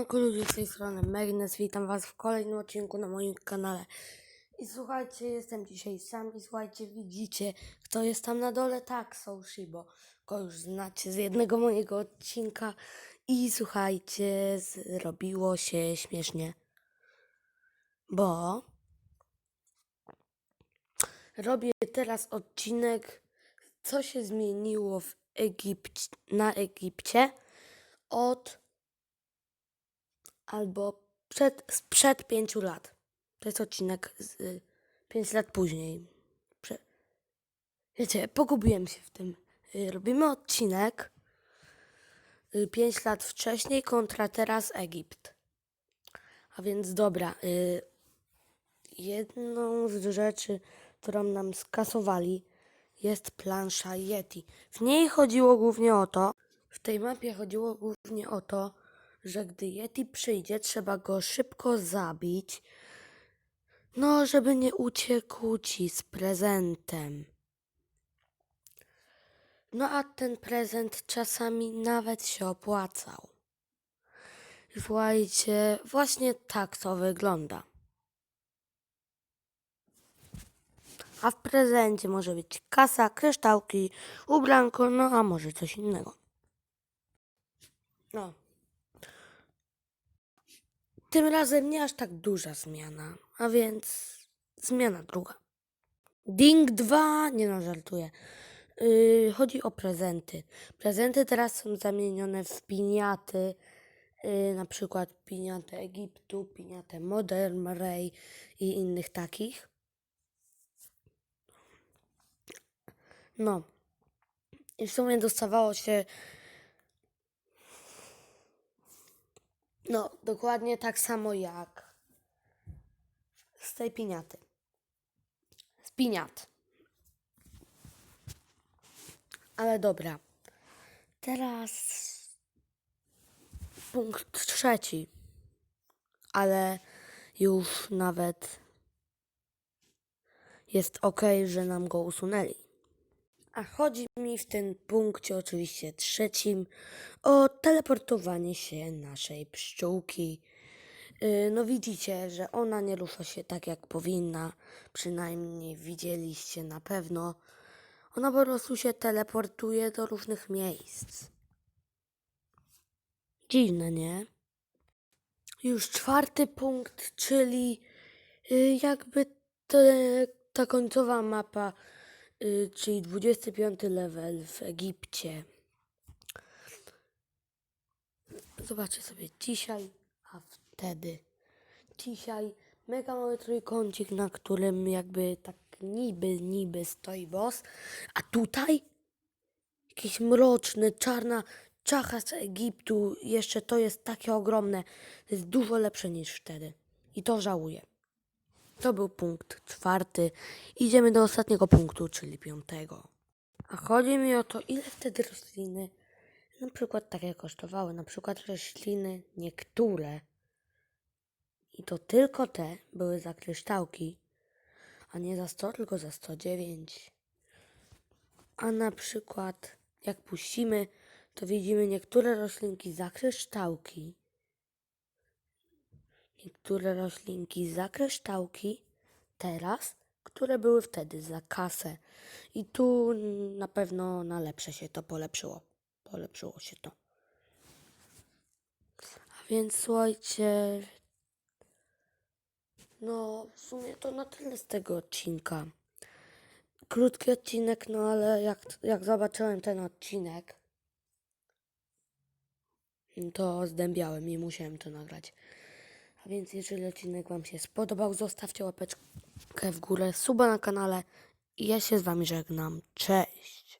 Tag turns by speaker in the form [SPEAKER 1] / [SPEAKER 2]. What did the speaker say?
[SPEAKER 1] Siemanko ludzie z tej strony Megnes, witam was w kolejnym odcinku na moim kanale. I słuchajcie, jestem dzisiaj sam i słuchajcie, widzicie, kto jest tam na dole? Tak, są Shibo. Go już znacie z jednego mojego odcinka. I słuchajcie, zrobiło się śmiesznie. Bo robię teraz odcinek, co się zmieniło w Egipcie, na Egipcie od albo przed, sprzed pięciu lat. To jest odcinek z y, pięć lat później. Prze... Wiecie, pogubiłem się w tym. Y, robimy odcinek y, pięć lat wcześniej kontra teraz Egipt. A więc dobra, y, jedną z rzeczy, którą nam skasowali, jest plansza Yeti. W niej chodziło głównie o to, w tej mapie chodziło głównie o to, że gdy Yeti przyjdzie, trzeba go szybko zabić, no, żeby nie uciekł ci z prezentem. No, a ten prezent czasami nawet się opłacał. Słuchajcie, właśnie tak to wygląda. A w prezencie może być kasa, kryształki, ubranko, no a może coś innego. No. Tym razem nie aż tak duża zmiana, a więc zmiana druga. Ding 2, nie no, żartuję. Yy, chodzi o prezenty. Prezenty teraz są zamienione w piniaty, yy, na przykład piniatę Egiptu, piniatę Modern Ray i innych takich. No. I w sumie dostawało się No, dokładnie tak samo jak z tej piniaty. Z piniat. Ale dobra. Teraz punkt trzeci. Ale już nawet jest ok, że nam go usunęli. A chodzi mi w tym punkcie, oczywiście trzecim, o teleportowanie się naszej pszczółki. Yy, No widzicie, że ona nie rusza się tak jak powinna, przynajmniej widzieliście na pewno. Ona po prostu się teleportuje do różnych miejsc. Dziwne, nie? Już czwarty punkt, czyli yy, jakby te, ta końcowa mapa, yy, czyli 25 level w Egipcie. Zobaczcie sobie dzisiaj, a wtedy. Dzisiaj mega mały trójkącik, na którym jakby tak niby, niby stoi boss, a tutaj jakiś mroczny, czarna czacha z Egiptu. Jeszcze to jest takie ogromne. To jest dużo lepsze niż wtedy. I to żałuję. To był punkt czwarty. Idziemy do ostatniego punktu, czyli piątego. A chodzi mi o to, ile wtedy rośliny na przykład takie kosztowały. Na przykład rośliny niektóre i to tylko te były za kryształki, a nie za 100, tylko za 109. A na przykład jak puścimy, to widzimy niektóre roślinki za kryształki, niektóre roślinki za kryształki teraz, które były wtedy za kasę. I tu na pewno na lepsze się to polepszyło. Polepszyło się to. A więc słuchajcie, no w sumie to na tyle z tego odcinka. Krótki odcinek, no ale jak, jak zobaczyłem ten odcinek, to zdębiałem i musiałem to nagrać. A więc jeżeli odcinek Wam się spodobał, zostawcie łapeczkę w górę, suba na kanale i ja się z Wami żegnam. Cześć!